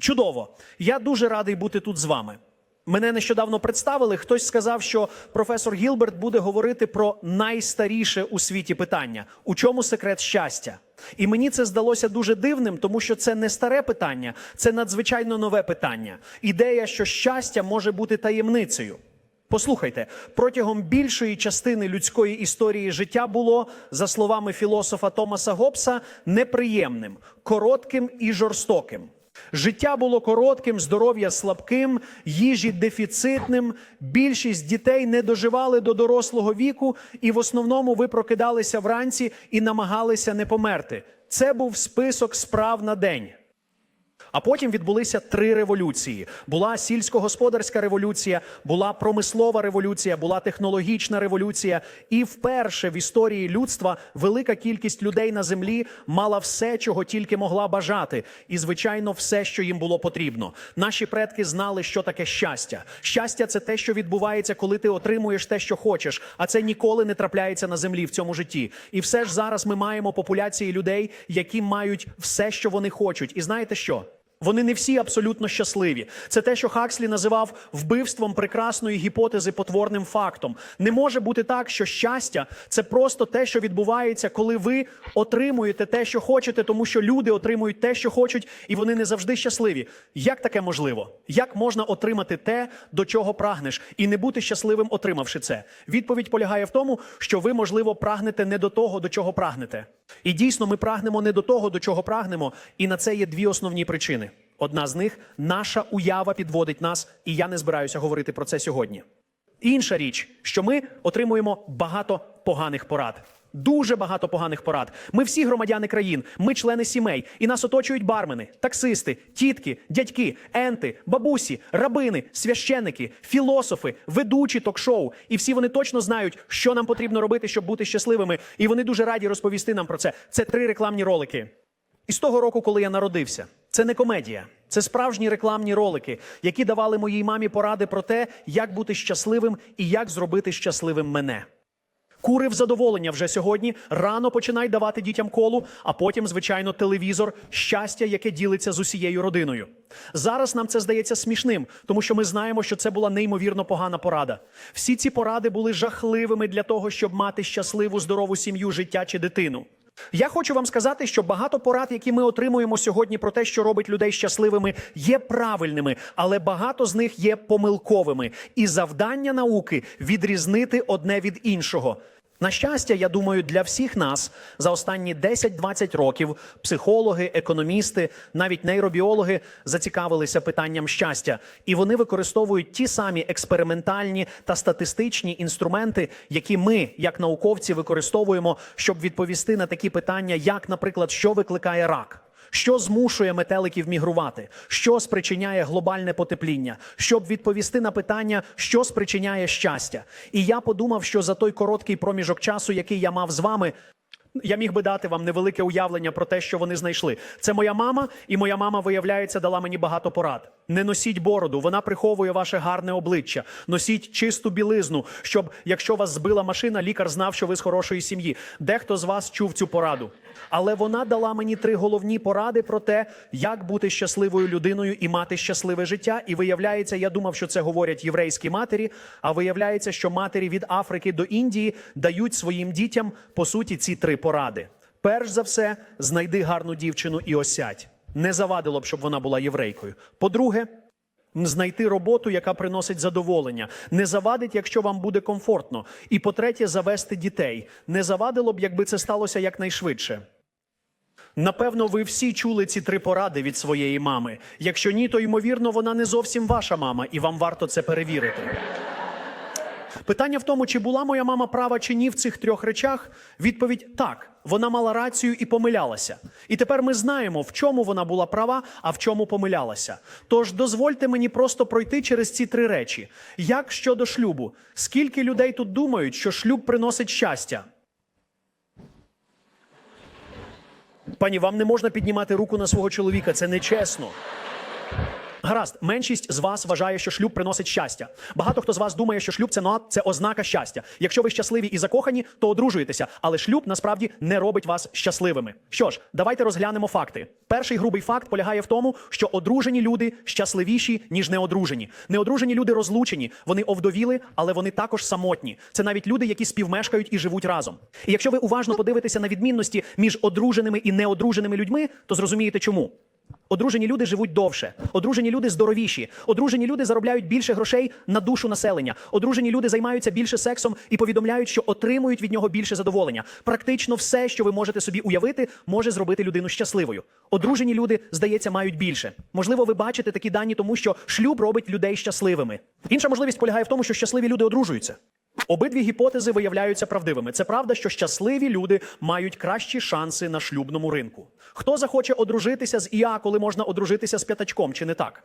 Чудово. Я дуже радий бути тут з вами. Мене нещодавно представили. Хтось сказав, що професор Гілберт буде говорити про найстаріше у світі питання: у чому секрет щастя? І мені це здалося дуже дивним, тому що це не старе питання, це надзвичайно нове питання. Ідея, що щастя може бути таємницею. Послухайте, протягом більшої частини людської історії життя було, за словами філософа Томаса Гоббса, неприємним, коротким і жорстоким. Життя було коротким, здоров'я слабким, їжі дефіцитним. Більшість дітей не доживали до дорослого віку, і в основному ви прокидалися вранці і намагалися не померти. Це був список справ на день. А потім відбулися три революції: була сільськогосподарська революція, була промислова революція, була технологічна революція. І вперше в історії людства велика кількість людей на землі мала все, чого тільки могла бажати, і звичайно, все, що їм було потрібно. Наші предки знали, що таке щастя. Щастя це те, що відбувається, коли ти отримуєш те, що хочеш. А це ніколи не трапляється на землі в цьому житті. І все ж зараз ми маємо популяції людей, які мають все, що вони хочуть. І знаєте що? Вони не всі абсолютно щасливі. Це те, що Хакслі називав вбивством прекрасної гіпотези потворним фактом. Не може бути так, що щастя це просто те, що відбувається, коли ви отримуєте те, що хочете, тому що люди отримують те, що хочуть, і вони не завжди щасливі. Як таке можливо? Як можна отримати те, до чого прагнеш, і не бути щасливим, отримавши це? Відповідь полягає в тому, що ви, можливо, прагнете не до того, до чого прагнете. І дійсно, ми прагнемо не до того, до чого прагнемо, і на це є дві основні причини. Одна з них наша уява підводить нас, і я не збираюся говорити про це сьогодні. Інша річ, що ми отримуємо багато поганих порад. Дуже багато поганих порад. Ми всі громадяни країн, ми члени сімей, і нас оточують бармени, таксисти, тітки, дядьки, енти, бабусі, рабини, священники, філософи, ведучі ток-шоу. І всі вони точно знають, що нам потрібно робити, щоб бути щасливими. І вони дуже раді розповісти нам про це. Це три рекламні ролики. І з того року, коли я народився, це не комедія, це справжні рекламні ролики, які давали моїй мамі поради про те, як бути щасливим і як зробити щасливим мене. Курив задоволення вже сьогодні. Рано починай давати дітям колу, а потім, звичайно, телевізор, щастя, яке ділиться з усією родиною. Зараз нам це здається смішним, тому що ми знаємо, що це була неймовірно погана порада. Всі ці поради були жахливими для того, щоб мати щасливу, здорову сім'ю, життя чи дитину. Я хочу вам сказати, що багато порад, які ми отримуємо сьогодні про те, що робить людей щасливими, є правильними, але багато з них є помилковими. І завдання науки відрізнити одне від іншого. На щастя, я думаю, для всіх нас за останні 10-20 років психологи, економісти, навіть нейробіологи зацікавилися питанням щастя, і вони використовують ті самі експериментальні та статистичні інструменти, які ми, як науковці, використовуємо, щоб відповісти на такі питання, як, наприклад, що викликає рак. Що змушує метеликів мігрувати? Що спричиняє глобальне потепління? Щоб відповісти на питання, що спричиняє щастя? І я подумав, що за той короткий проміжок часу, який я мав з вами, я міг би дати вам невелике уявлення про те, що вони знайшли. Це моя мама, і моя мама, виявляється, дала мені багато порад. Не носіть бороду, вона приховує ваше гарне обличчя. Носіть чисту білизну, щоб, якщо вас збила машина, лікар знав, що ви з хорошої сім'ї. Дехто з вас чув цю пораду. Але вона дала мені три головні поради про те, як бути щасливою людиною і мати щасливе життя. І виявляється, я думав, що це говорять єврейські матері. А виявляється, що матері від Африки до Індії дають своїм дітям по суті ці три поради. Перш за все, знайди гарну дівчину і осядь. Не завадило б, щоб вона була єврейкою. По-друге, знайти роботу, яка приносить задоволення. Не завадить, якщо вам буде комфортно. І по-третє, завести дітей. Не завадило б, якби це сталося якнайшвидше. Напевно, ви всі чули ці три поради від своєї мами. Якщо ні, то ймовірно, вона не зовсім ваша мама, і вам варто це перевірити. Питання в тому, чи була моя мама права чи ні в цих трьох речах. Відповідь так, вона мала рацію і помилялася. І тепер ми знаємо, в чому вона була права, а в чому помилялася. Тож дозвольте мені просто пройти через ці три речі. Як щодо шлюбу? Скільки людей тут думають, що шлюб приносить щастя? Пані, вам не можна піднімати руку на свого чоловіка, це нечесно. Гаразд, меншість з вас вважає, що шлюб приносить щастя. Багато хто з вас думає, що шлюб це ну, це ознака щастя. Якщо ви щасливі і закохані, то одружуєтеся, але шлюб насправді не робить вас щасливими. Що ж, давайте розглянемо факти. Перший грубий факт полягає в тому, що одружені люди щасливіші ніж неодружені. Неодружені люди розлучені, вони овдовіли, але вони також самотні. Це навіть люди, які співмешкають і живуть разом. І якщо ви уважно подивитеся на відмінності між одруженими і неодруженими людьми, то зрозумієте чому. Одружені люди живуть довше, одружені люди здоровіші, одружені люди заробляють більше грошей на душу населення. Одружені люди займаються більше сексом і повідомляють, що отримують від нього більше задоволення. Практично все, що ви можете собі уявити, може зробити людину щасливою. Одружені люди, здається, мають більше. Можливо, ви бачите такі дані, тому що шлюб робить людей щасливими. Інша можливість полягає в тому, що щасливі люди одружуються. Обидві гіпотези виявляються правдивими. Це правда, що щасливі люди мають кращі шанси на шлюбному ринку. Хто захоче одружитися з ІА, коли можна одружитися з п'ятачком, чи не так?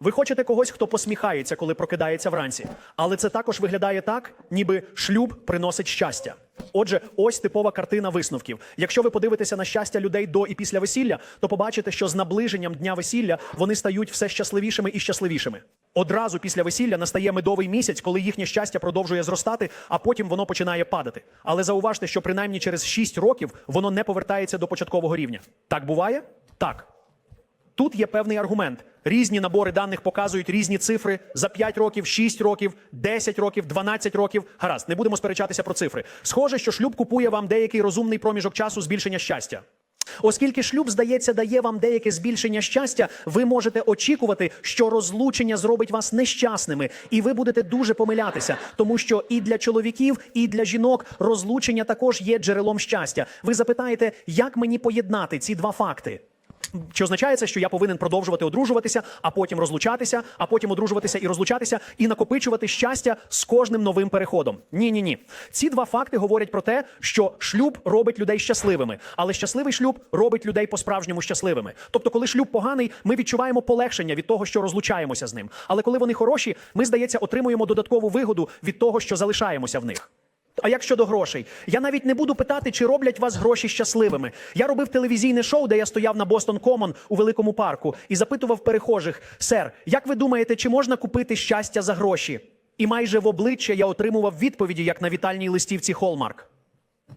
Ви хочете когось, хто посміхається, коли прокидається вранці. Але це також виглядає так, ніби шлюб приносить щастя. Отже, ось типова картина висновків. Якщо ви подивитеся на щастя людей до і після весілля, то побачите, що з наближенням дня весілля вони стають все щасливішими і щасливішими. Одразу після весілля настає медовий місяць, коли їхнє щастя продовжує зростати, а потім воно починає падати. Але зауважте, що принаймні через 6 років воно не повертається до початкового рівня. Так буває? Так. Тут є певний аргумент. Різні набори даних показують різні цифри за 5 років, 6 років, 10 років, 12 років. Гаразд, не будемо сперечатися про цифри. Схоже, що шлюб купує вам деякий розумний проміжок часу збільшення щастя. Оскільки шлюб, здається, дає вам деяке збільшення щастя, ви можете очікувати, що розлучення зробить вас нещасними, і ви будете дуже помилятися, тому що і для чоловіків, і для жінок розлучення також є джерелом щастя. Ви запитаєте, як мені поєднати ці два факти? Чи означає це, що я повинен продовжувати одружуватися, а потім розлучатися, а потім одружуватися і розлучатися, і накопичувати щастя з кожним новим переходом? Ні, ні, ні. Ці два факти говорять про те, що шлюб робить людей щасливими, але щасливий шлюб робить людей по-справжньому щасливими. Тобто, коли шлюб поганий, ми відчуваємо полегшення від того, що розлучаємося з ним. Але коли вони хороші, ми, здається, отримуємо додаткову вигоду від того, що залишаємося в них. А як щодо грошей? Я навіть не буду питати, чи роблять вас гроші щасливими. Я робив телевізійне шоу, де я стояв на Бостон Комон у великому парку і запитував перехожих: сер, як ви думаєте, чи можна купити щастя за гроші? І майже в обличчя я отримував відповіді, як на вітальній листівці Холмарк.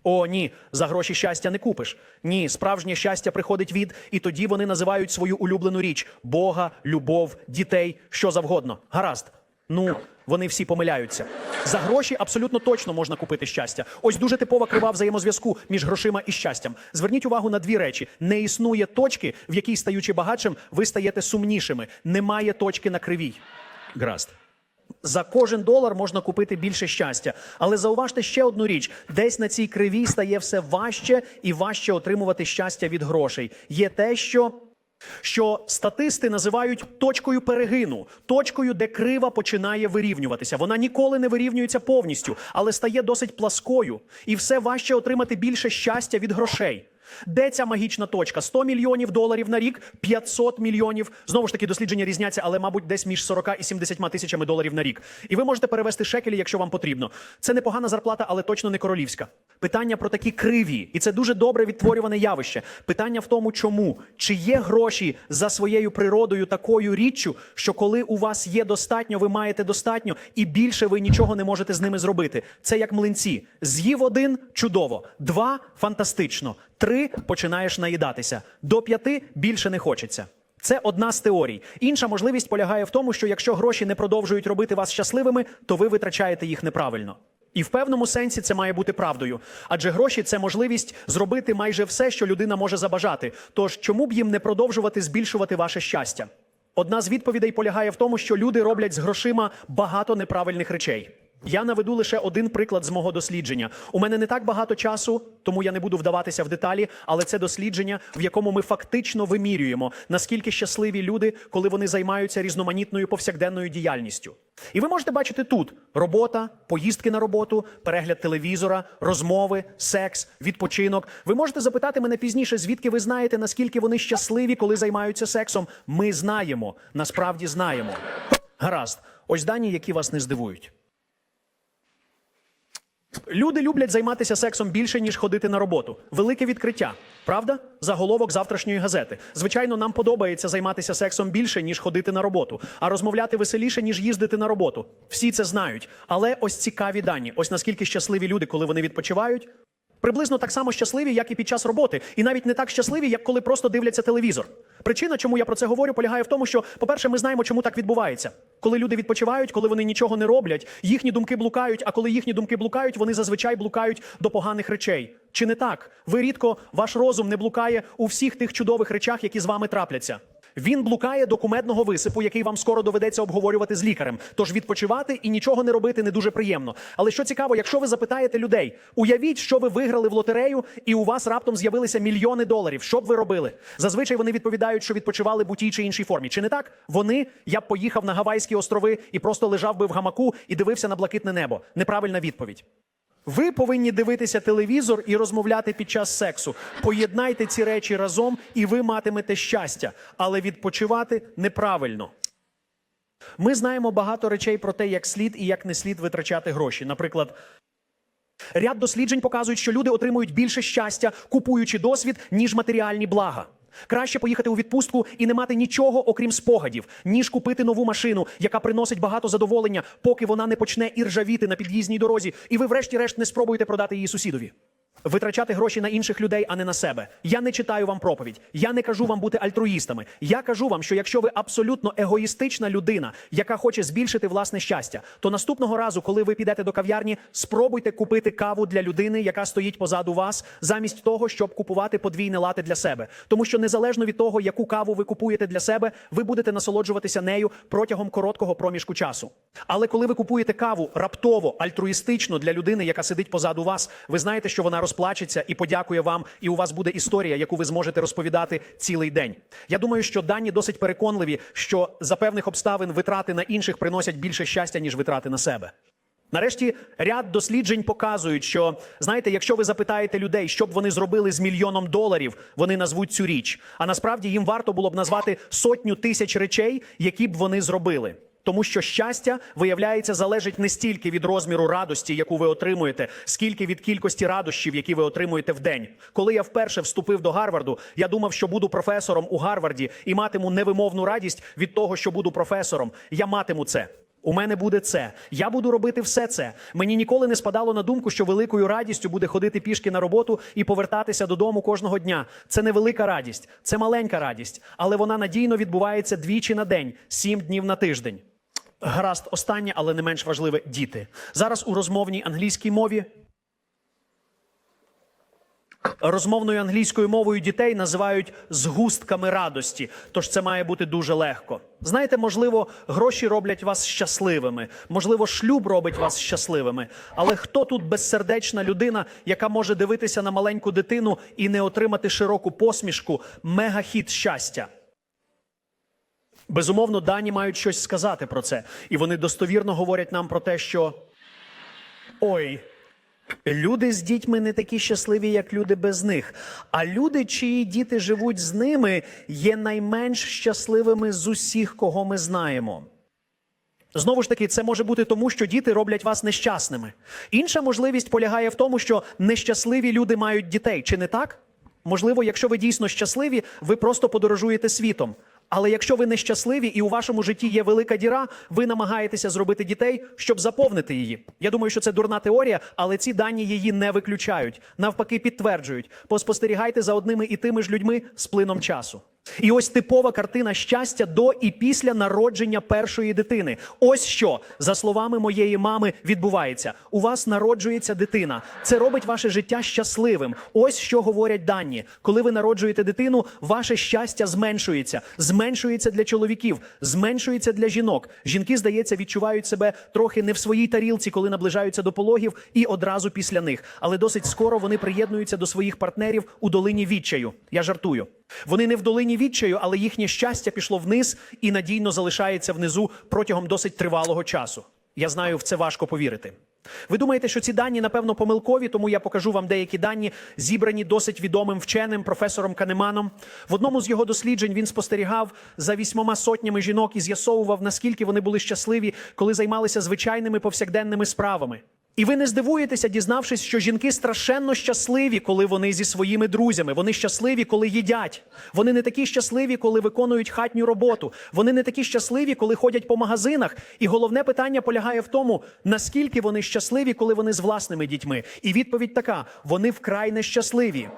О, ні, за гроші щастя не купиш. Ні, справжнє щастя приходить від, і тоді вони називають свою улюблену річ Бога, любов, дітей, що завгодно. Гаразд. Ну, вони всі помиляються. За гроші абсолютно точно можна купити щастя. Ось дуже типова крива взаємозв'язку між грошима і щастям. Зверніть увагу на дві речі: не існує точки, в якій стаючи багатшим, ви стаєте сумнішими. Немає точки на кривій. Гаразд. За кожен долар можна купити більше щастя. Але зауважте ще одну річ: десь на цій кривій стає все важче і важче отримувати щастя від грошей. Є те, що. Що статисти називають точкою перегину, точкою, де крива починає вирівнюватися. Вона ніколи не вирівнюється повністю, але стає досить пласкою, і все важче отримати більше щастя від грошей. Де ця магічна точка? 100 мільйонів доларів на рік, 500 мільйонів. Знову ж таки, дослідження різняться, але, мабуть, десь між 40 і 70 тисячами доларів на рік. І ви можете перевести шекелі, якщо вам потрібно. Це непогана зарплата, але точно не королівська. Питання про такі криві, і це дуже добре відтворюване явище. Питання в тому, чому чи є гроші за своєю природою такою річчю, що коли у вас є достатньо, ви маєте достатньо, і більше ви нічого не можете з ними зробити. Це як млинці. З'їв один чудово, два фантастично. Три починаєш наїдатися. До п'яти більше не хочеться. Це одна з теорій. Інша можливість полягає в тому, що якщо гроші не продовжують робити вас щасливими, то ви витрачаєте їх неправильно. І в певному сенсі це має бути правдою. Адже гроші це можливість зробити майже все, що людина може забажати. Тож чому б їм не продовжувати збільшувати ваше щастя? Одна з відповідей полягає в тому, що люди роблять з грошима багато неправильних речей. Я наведу лише один приклад з мого дослідження. У мене не так багато часу, тому я не буду вдаватися в деталі, але це дослідження, в якому ми фактично вимірюємо, наскільки щасливі люди, коли вони займаються різноманітною повсякденною діяльністю. І ви можете бачити тут робота, поїздки на роботу, перегляд телевізора, розмови, секс, відпочинок. Ви можете запитати мене пізніше, звідки ви знаєте, наскільки вони щасливі, коли займаються сексом. Ми знаємо, насправді знаємо. Гаразд, ось дані, які вас не здивують. Люди люблять займатися сексом більше, ніж ходити на роботу. Велике відкриття. Правда? Заголовок завтрашньої газети. Звичайно, нам подобається займатися сексом більше, ніж ходити на роботу, а розмовляти веселіше, ніж їздити на роботу. Всі це знають. Але ось цікаві дані. Ось наскільки щасливі люди, коли вони відпочивають. Приблизно так само щасливі, як і під час роботи, і навіть не так щасливі, як коли просто дивляться телевізор. Причина, чому я про це говорю, полягає в тому, що, по-перше, ми знаємо, чому так відбувається. Коли люди відпочивають, коли вони нічого не роблять, їхні думки блукають. А коли їхні думки блукають, вони зазвичай блукають до поганих речей. Чи не так? Ви рідко ваш розум не блукає у всіх тих чудових речах, які з вами трапляться. Він блукає до кумедного висипу, який вам скоро доведеться обговорювати з лікарем. Тож відпочивати і нічого не робити не дуже приємно. Але що цікаво, якщо ви запитаєте людей, уявіть, що ви виграли в лотерею, і у вас раптом з'явилися мільйони доларів. Що б ви робили? Зазвичай вони відповідають, що відпочивали в тій чи іншій формі. Чи не так? Вони я б поїхав на Гавайські острови і просто лежав би в гамаку і дивився на блакитне небо. Неправильна відповідь. Ви повинні дивитися телевізор і розмовляти під час сексу. Поєднайте ці речі разом, і ви матимете щастя, але відпочивати неправильно. Ми знаємо багато речей про те, як слід і як не слід витрачати гроші. Наприклад, ряд досліджень показують, що люди отримують більше щастя, купуючи досвід, ніж матеріальні блага. Краще поїхати у відпустку і не мати нічого, окрім спогадів, ніж купити нову машину, яка приносить багато задоволення, поки вона не почне іржавіти на під'їзній дорозі, і ви, врешті-решт, не спробуєте продати її сусідові. Витрачати гроші на інших людей, а не на себе. Я не читаю вам проповідь. Я не кажу вам бути альтруїстами. Я кажу вам, що якщо ви абсолютно егоїстична людина, яка хоче збільшити власне щастя, то наступного разу, коли ви підете до кав'ярні, спробуйте купити каву для людини, яка стоїть позаду вас, замість того, щоб купувати подвійне лати для себе. Тому що незалежно від того, яку каву ви купуєте для себе, ви будете насолоджуватися нею протягом короткого проміжку часу. Але коли ви купуєте каву раптово, альтруїстично для людини, яка сидить позаду вас, ви знаєте, що вона розплачеться і подякує вам, і у вас буде історія, яку ви зможете розповідати цілий день. Я думаю, що дані досить переконливі, що за певних обставин витрати на інших приносять більше щастя, ніж витрати на себе. Нарешті ряд досліджень показують, що знаєте, якщо ви запитаєте людей, що б вони зробили з мільйоном доларів, вони назвуть цю річ. А насправді їм варто було б назвати сотню тисяч речей, які б вони зробили. Тому що щастя, виявляється, залежить не стільки від розміру радості, яку ви отримуєте, скільки від кількості радощів, які ви отримуєте в день. Коли я вперше вступив до Гарварду, я думав, що буду професором у Гарварді і матиму невимовну радість від того, що буду професором. Я матиму це. У мене буде це. Я буду робити все це. Мені ніколи не спадало на думку, що великою радістю буде ходити пішки на роботу і повертатися додому кожного дня. Це не велика радість, це маленька радість, але вона надійно відбувається двічі на день, сім днів на тиждень. Гаразд, останнє, але не менш важливе діти. Зараз у розмовній англійській мові. Розмовною англійською мовою дітей називають згустками радості, тож це має бути дуже легко. Знаєте, можливо, гроші роблять вас щасливими, можливо, шлюб робить вас щасливими. Але хто тут безсердечна людина, яка може дивитися на маленьку дитину і не отримати широку посмішку, мегахіт щастя? Безумовно, дані мають щось сказати про це, і вони достовірно говорять нам про те, що ой. Люди з дітьми не такі щасливі, як люди без них. А люди, чиї діти живуть з ними, є найменш щасливими з усіх, кого ми знаємо. Знову ж таки, це може бути тому, що діти роблять вас нещасними. Інша можливість полягає в тому, що нещасливі люди мають дітей, чи не так? Можливо, якщо ви дійсно щасливі, ви просто подорожуєте світом. Але якщо ви нещасливі і у вашому житті є велика діра, ви намагаєтеся зробити дітей, щоб заповнити її. Я думаю, що це дурна теорія, але ці дані її не виключають. Навпаки, підтверджують. Поспостерігайте за одними і тими ж людьми з плином часу. І ось типова картина щастя до і після народження першої дитини. Ось що, за словами моєї мами, відбувається. У вас народжується дитина. Це робить ваше життя щасливим. Ось що говорять дані. Коли ви народжуєте дитину, ваше щастя зменшується. Зменшується для чоловіків, зменшується для жінок. Жінки, здається, відчувають себе трохи не в своїй тарілці, коли наближаються до пологів, і одразу після них. Але досить скоро вони приєднуються до своїх партнерів у долині відчаю. Я жартую. Вони не в долині відчаю, але їхнє щастя пішло вниз і надійно залишається внизу протягом досить тривалого часу. Я знаю, в це важко повірити. Ви думаєте, що ці дані, напевно, помилкові, тому я покажу вам деякі дані, зібрані досить відомим вченим професором Канеманом. В одному з його досліджень він спостерігав за вісьмома сотнями жінок і з'ясовував, наскільки вони були щасливі, коли займалися звичайними повсякденними справами. І ви не здивуєтеся, дізнавшись, що жінки страшенно щасливі, коли вони зі своїми друзями. Вони щасливі, коли їдять. Вони не такі щасливі, коли виконують хатню роботу. Вони не такі щасливі, коли ходять по магазинах. І головне питання полягає в тому, наскільки вони щасливі, коли вони з власними дітьми. І відповідь така: вони вкрай нещасливі.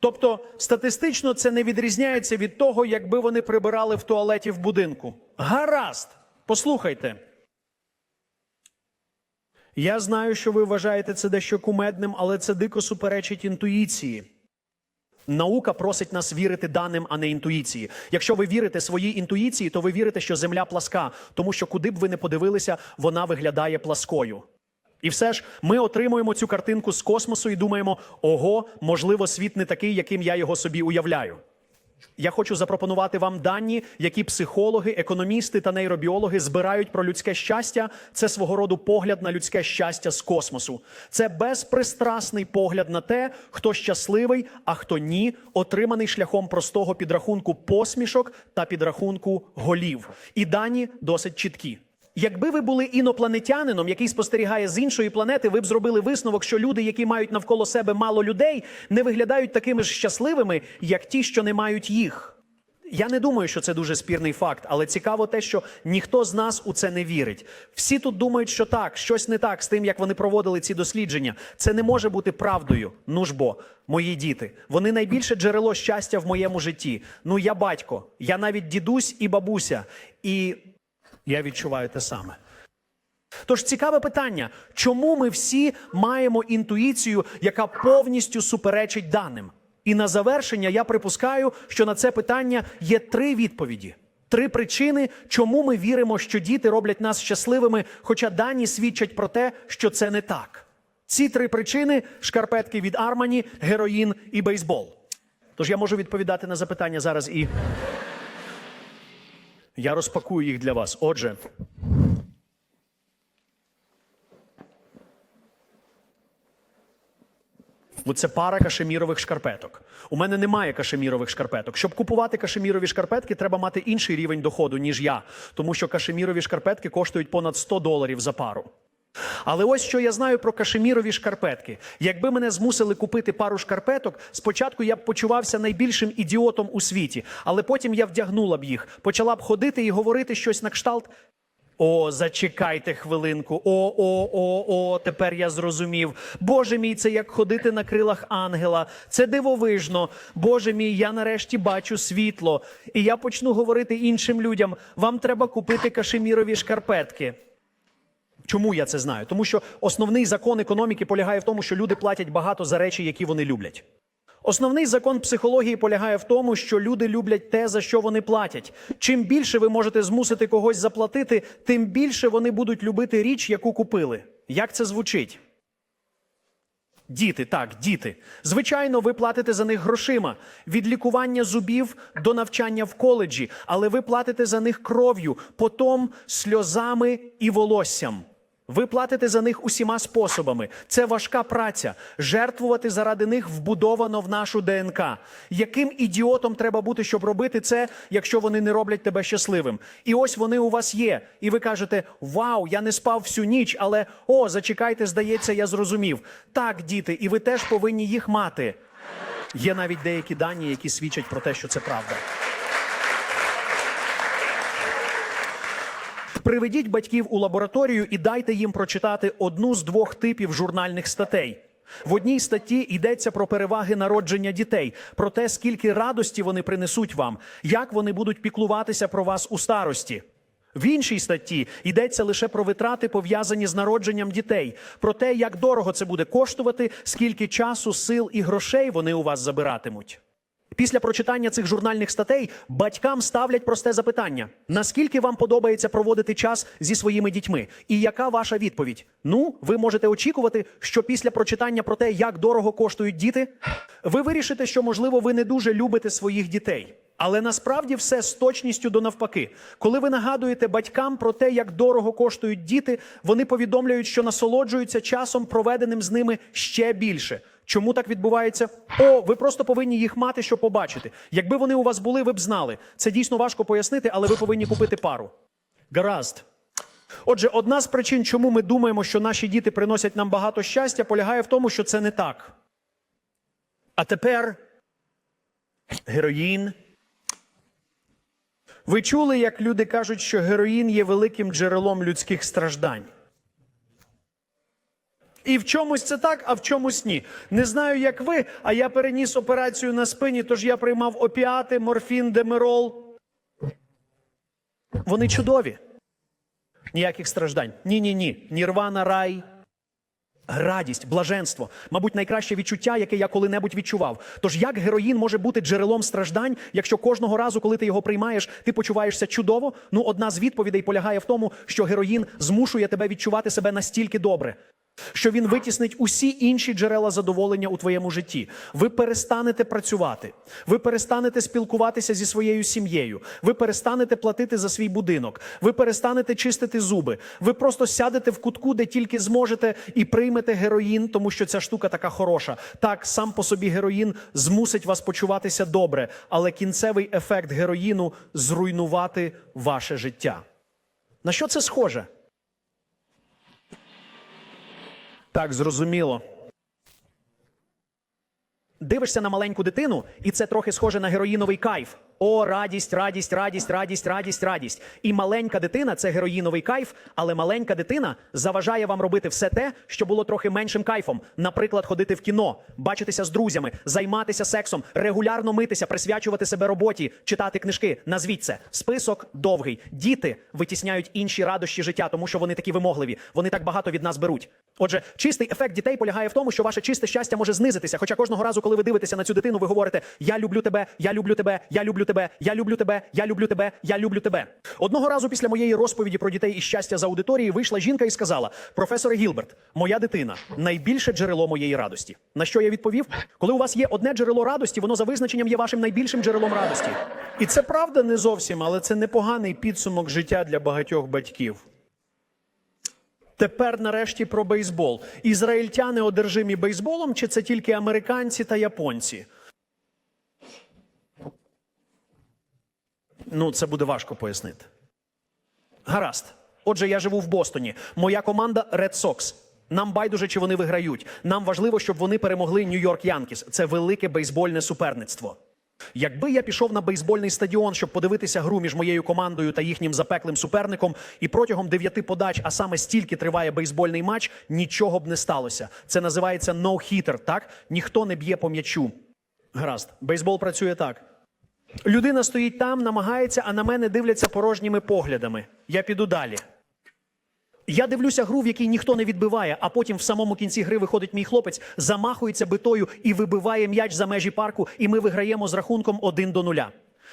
Тобто статистично це не відрізняється від того, якби вони прибирали в туалеті в будинку. Гаразд, послухайте. Я знаю, що ви вважаєте це дещо кумедним, але це дико суперечить інтуїції. Наука просить нас вірити даним, а не інтуїції. Якщо ви вірите своїй інтуїції, то ви вірите, що земля пласка, тому що куди б ви не подивилися, вона виглядає пласкою. І все ж ми отримуємо цю картинку з космосу і думаємо: ого, можливо, світ не такий, яким я його собі уявляю. Я хочу запропонувати вам дані, які психологи, економісти та нейробіологи збирають про людське щастя. Це свого роду погляд на людське щастя з космосу. Це безпристрасний погляд на те, хто щасливий, а хто ні, отриманий шляхом простого підрахунку посмішок та підрахунку голів. І дані досить чіткі. Якби ви були інопланетянином, який спостерігає з іншої планети, ви б зробили висновок, що люди, які мають навколо себе мало людей, не виглядають такими ж щасливими, як ті, що не мають їх. Я не думаю, що це дуже спірний факт, але цікаво те, що ніхто з нас у це не вірить. Всі тут думають, що так, щось не так з тим, як вони проводили ці дослідження. Це не може бути правдою. Ну ж бо, мої діти, вони найбільше джерело щастя в моєму житті. Ну, я батько, я навіть дідусь і бабуся. І я відчуваю те саме. Тож цікаве питання, чому ми всі маємо інтуїцію, яка повністю суперечить даним? І на завершення я припускаю, що на це питання є три відповіді. Три причини, чому ми віримо, що діти роблять нас щасливими, хоча дані свідчать про те, що це не так. Ці три причини шкарпетки від Армані, героїн і бейсбол. Тож я можу відповідати на запитання зараз і. Я розпакую їх для вас. Отже. Це пара кашемірових шкарпеток. У мене немає кашемірових шкарпеток. Щоб купувати кашемірові шкарпетки, треба мати інший рівень доходу, ніж я, тому що кашемірові шкарпетки коштують понад 100 доларів за пару. Але ось що я знаю про кашемірові шкарпетки. Якби мене змусили купити пару шкарпеток, спочатку я б почувався найбільшим ідіотом у світі, але потім я вдягнула б їх, почала б ходити і говорити щось на кшталт. О, зачекайте хвилинку. О, о, о, о, тепер я зрозумів. Боже мій, це як ходити на крилах ангела. Це дивовижно. Боже мій, я нарешті бачу світло. І я почну говорити іншим людям: вам треба купити кашемірові шкарпетки. Чому я це знаю? Тому що основний закон економіки полягає в тому, що люди платять багато за речі, які вони люблять. Основний закон психології полягає в тому, що люди люблять те, за що вони платять. Чим більше ви можете змусити когось заплатити, тим більше вони будуть любити річ, яку купили. Як це звучить? Діти, так, діти. Звичайно, ви платите за них грошима від лікування зубів до навчання в коледжі, але ви платите за них кров'ю, потом сльозами і волоссям. Ви платите за них усіма способами. Це важка праця. Жертвувати заради них вбудовано в нашу ДНК. Яким ідіотом треба бути, щоб робити це, якщо вони не роблять тебе щасливим? І ось вони у вас є. І ви кажете: Вау, я не спав всю ніч, але о, зачекайте, здається, я зрозумів. Так, діти, і ви теж повинні їх мати. Є навіть деякі дані, які свідчать про те, що це правда. Приведіть батьків у лабораторію і дайте їм прочитати одну з двох типів журнальних статей. В одній статті йдеться про переваги народження дітей, про те, скільки радості вони принесуть вам, як вони будуть піклуватися про вас у старості. В іншій статті йдеться лише про витрати, пов'язані з народженням дітей, про те, як дорого це буде коштувати, скільки часу, сил і грошей вони у вас забиратимуть. Після прочитання цих журнальних статей батькам ставлять просте запитання: наскільки вам подобається проводити час зі своїми дітьми? І яка ваша відповідь? Ну, ви можете очікувати, що після прочитання про те, як дорого коштують діти, ви вирішите, що можливо ви не дуже любите своїх дітей. Але насправді все з точністю до навпаки. Коли ви нагадуєте батькам про те, як дорого коштують діти, вони повідомляють, що насолоджуються часом, проведеним з ними ще більше. Чому так відбувається? О, ви просто повинні їх мати, щоб побачити. Якби вони у вас були, ви б знали. Це дійсно важко пояснити, але ви повинні купити пару. Гаразд. Отже, одна з причин, чому ми думаємо, що наші діти приносять нам багато щастя, полягає в тому, що це не так. А тепер героїн. Ви чули, як люди кажуть, що героїн є великим джерелом людських страждань? І в чомусь це так, а в чомусь ні. Не знаю, як ви, а я переніс операцію на спині, тож я приймав опіати, морфін, демерол. Вони чудові. Ніяких страждань. Ні, ні, ні. Нірвана, рай. Радість, блаженство, мабуть, найкраще відчуття, яке я коли-небудь відчував. Тож як героїн може бути джерелом страждань, якщо кожного разу, коли ти його приймаєш, ти почуваєшся чудово? Ну, одна з відповідей полягає в тому, що героїн змушує тебе відчувати себе настільки добре, що він витіснить усі інші джерела задоволення у твоєму житті. Ви перестанете працювати, ви перестанете спілкуватися зі своєю сім'єю, ви перестанете платити за свій будинок, ви перестанете чистити зуби. Ви просто сядете в кутку, де тільки зможете, і приймете героїн, тому що ця штука така хороша. Так, сам по собі героїн змусить вас почуватися добре, але кінцевий ефект героїну зруйнувати ваше життя. На що це схоже? Так, зрозуміло. Дивишся на маленьку дитину, і це трохи схоже на героїновий кайф. О, радість, радість, радість, радість, радість, радість. І маленька дитина це героїновий кайф, але маленька дитина заважає вам робити все те, що було трохи меншим кайфом. Наприклад, ходити в кіно, бачитися з друзями, займатися сексом, регулярно митися, присвячувати себе роботі, читати книжки. Назвіть це. Список довгий. Діти витісняють інші радощі життя, тому що вони такі вимогливі. Вони так багато від нас беруть. Отже, чистий ефект дітей полягає в тому, що ваше чисте щастя може знизитися. Хоча кожного разу, коли ви дивитеся на цю дитину, ви говорите: Я люблю тебе, я люблю тебе, я люблю тебе, я люблю тебе, я люблю тебе, я люблю тебе. Одного разу після моєї розповіді про дітей і щастя з аудиторії вийшла жінка і сказала: Професоре Гілберт, моя дитина найбільше джерело моєї радості. На що я відповів? Коли у вас є одне джерело радості, воно за визначенням є вашим найбільшим джерелом радості. І це правда не зовсім, але це непоганий підсумок життя для багатьох батьків. Тепер нарешті про бейсбол. Ізраїльтяни одержимі бейсболом, чи це тільки американці та японці? Ну, це буде важко пояснити. Гаразд. Отже, я живу в Бостоні. Моя команда Red Sox. Нам байдуже, чи вони виграють. Нам важливо, щоб вони перемогли Нью-Йорк Янкіс. Це велике бейсбольне суперництво. Якби я пішов на бейсбольний стадіон, щоб подивитися гру між моєю командою та їхнім запеклим суперником, і протягом дев'яти подач, а саме стільки триває бейсбольний матч, нічого б не сталося. Це називається no-hitter, так? Ніхто не б'є по м'ячу. Гаразд, бейсбол працює так. Людина стоїть там, намагається, а на мене дивляться порожніми поглядами. Я піду далі. Я дивлюся гру, в якій ніхто не відбиває, а потім в самому кінці гри виходить мій хлопець, замахується битою і вибиває м'яч за межі парку, і ми виграємо з рахунком 1 до 0.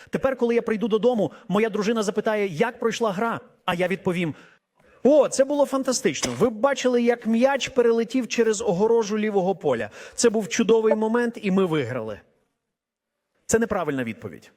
Тепер, коли я прийду додому, моя дружина запитає, як пройшла гра. А я відповім: О, це було фантастично. Ви бачили, як м'яч перелетів через огорожу лівого поля. Це був чудовий момент, і ми виграли. Це неправильна відповідь.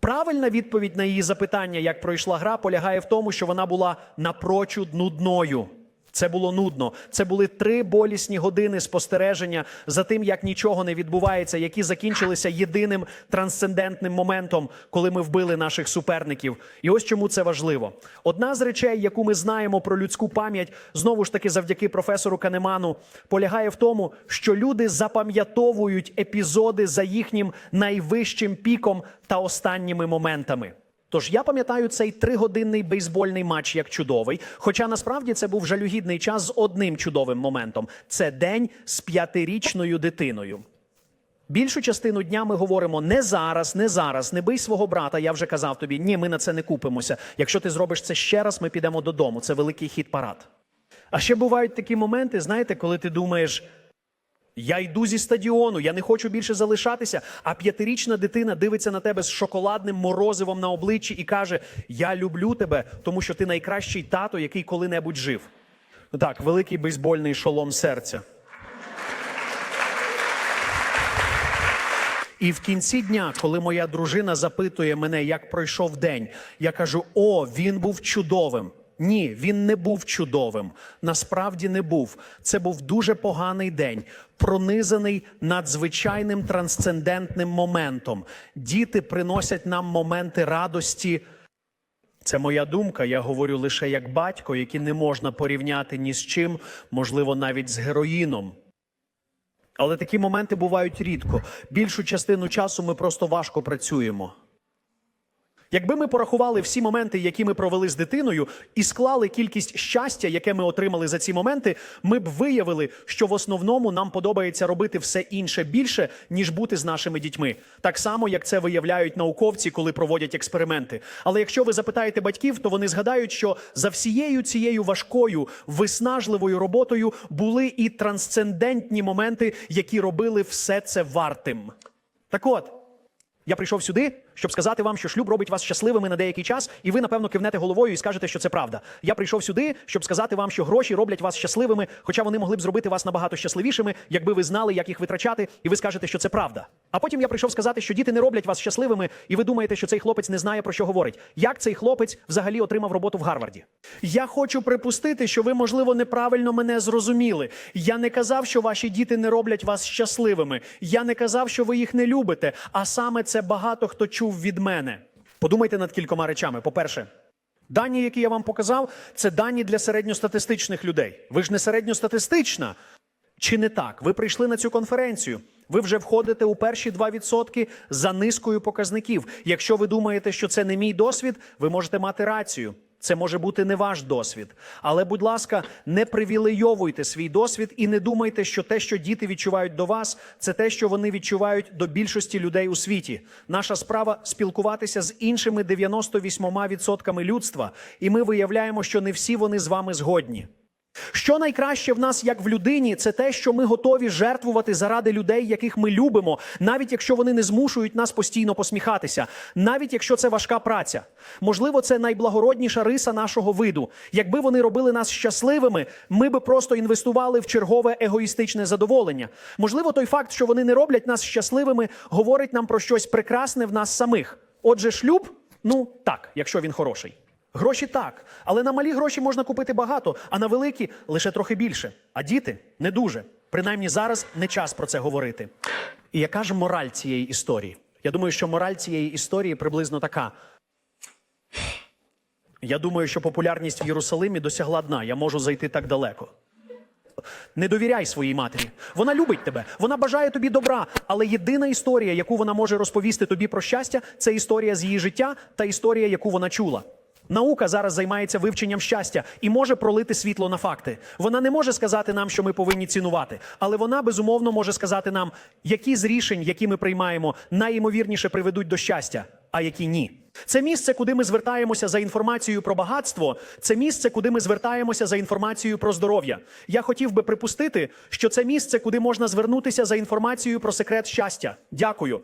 Правильна відповідь на її запитання, як пройшла гра, полягає в тому, що вона була напрочуд нудною. Це було нудно. Це були три болісні години спостереження за тим, як нічого не відбувається, які закінчилися єдиним трансцендентним моментом, коли ми вбили наших суперників. І ось чому це важливо. Одна з речей, яку ми знаємо про людську пам'ять, знову ж таки, завдяки професору Канеману, полягає в тому, що люди запам'ятовують епізоди за їхнім найвищим піком та останніми моментами. Тож я пам'ятаю цей тригодинний бейсбольний матч як чудовий. Хоча насправді це був жалюгідний час з одним чудовим моментом: це день з п'ятирічною дитиною. Більшу частину дня ми говоримо не зараз, не зараз, не бий свого брата. Я вже казав тобі, ні, ми на це не купимося. Якщо ти зробиш це ще раз, ми підемо додому. Це великий хід парад. А ще бувають такі моменти, знаєте, коли ти думаєш. Я йду зі стадіону, я не хочу більше залишатися. А п'ятирічна дитина дивиться на тебе з шоколадним морозивом на обличчі і каже: Я люблю тебе, тому що ти найкращий тато, який коли-небудь жив. Так, великий бейсбольний шолом серця. І в кінці дня, коли моя дружина запитує мене, як пройшов день, я кажу: О, він був чудовим. Ні, він не був чудовим. Насправді не був. Це був дуже поганий день, пронизаний надзвичайним трансцендентним моментом. Діти приносять нам моменти радості Це моя думка. Я говорю лише як батько, який не можна порівняти ні з чим, можливо, навіть з героїном. Але такі моменти бувають рідко. Більшу частину часу ми просто важко працюємо. Якби ми порахували всі моменти, які ми провели з дитиною, і склали кількість щастя, яке ми отримали за ці моменти, ми б виявили, що в основному нам подобається робити все інше більше, ніж бути з нашими дітьми. Так само, як це виявляють науковці, коли проводять експерименти. Але якщо ви запитаєте батьків, то вони згадають, що за всією цією важкою, виснажливою роботою були і трансцендентні моменти, які робили все це вартим. Так от. Я прийшов сюди, щоб сказати вам, що шлюб робить вас щасливими на деякий час, і ви, напевно, кивнете головою і скажете, що це правда. Я прийшов сюди, щоб сказати вам, що гроші роблять вас щасливими, хоча вони могли б зробити вас набагато щасливішими, якби ви знали, як їх витрачати, і ви скажете, що це правда. А потім я прийшов сказати, що діти не роблять вас щасливими, і ви думаєте, що цей хлопець не знає про що говорить. Як цей хлопець взагалі отримав роботу в Гарварді? Я хочу припустити, що ви, можливо, неправильно мене зрозуміли. Я не казав, що ваші діти не роблять вас щасливими. Я не казав, що ви їх не любите. А саме це багато хто чув від мене. Подумайте над кількома речами. По-перше, дані, які я вам показав, це дані для середньостатистичних людей. Ви ж не середньостатистична. Чи не так? Ви прийшли на цю конференцію. Ви вже входите у перші 2% за низкою показників. Якщо ви думаєте, що це не мій досвід, ви можете мати рацію. Це може бути не ваш досвід. Але, будь ласка, не привілейовуйте свій досвід і не думайте, що те, що діти відчувають до вас, це те, що вони відчувають до більшості людей у світі. Наша справа спілкуватися з іншими 98% людства, і ми виявляємо, що не всі вони з вами згодні. Що найкраще в нас, як в людині, це те, що ми готові жертвувати заради людей, яких ми любимо, навіть якщо вони не змушують нас постійно посміхатися, навіть якщо це важка праця. Можливо, це найблагородніша риса нашого виду. Якби вони робили нас щасливими, ми би просто інвестували в чергове егоїстичне задоволення. Можливо, той факт, що вони не роблять нас щасливими, говорить нам про щось прекрасне в нас самих. Отже, шлюб, ну так, якщо він хороший. Гроші так, але на малі гроші можна купити багато, а на великі лише трохи більше. А діти не дуже. Принаймні зараз не час про це говорити. І яка ж мораль цієї історії? Я думаю, що мораль цієї історії приблизно така. Я думаю, що популярність в Єрусалимі досягла дна. Я можу зайти так далеко. Не довіряй своїй матері. Вона любить тебе, вона бажає тобі добра. Але єдина історія, яку вона може розповісти тобі про щастя, це історія з її життя та історія, яку вона чула. Наука зараз займається вивченням щастя і може пролити світло на факти. Вона не може сказати нам, що ми повинні цінувати, але вона безумовно може сказати нам, які з рішень, які ми приймаємо, найімовірніше приведуть до щастя, а які ні. Це місце, куди ми звертаємося за інформацією про багатство. Це місце, куди ми звертаємося за інформацією про здоров'я. Я хотів би припустити, що це місце, куди можна звернутися за інформацією про секрет щастя. Дякую.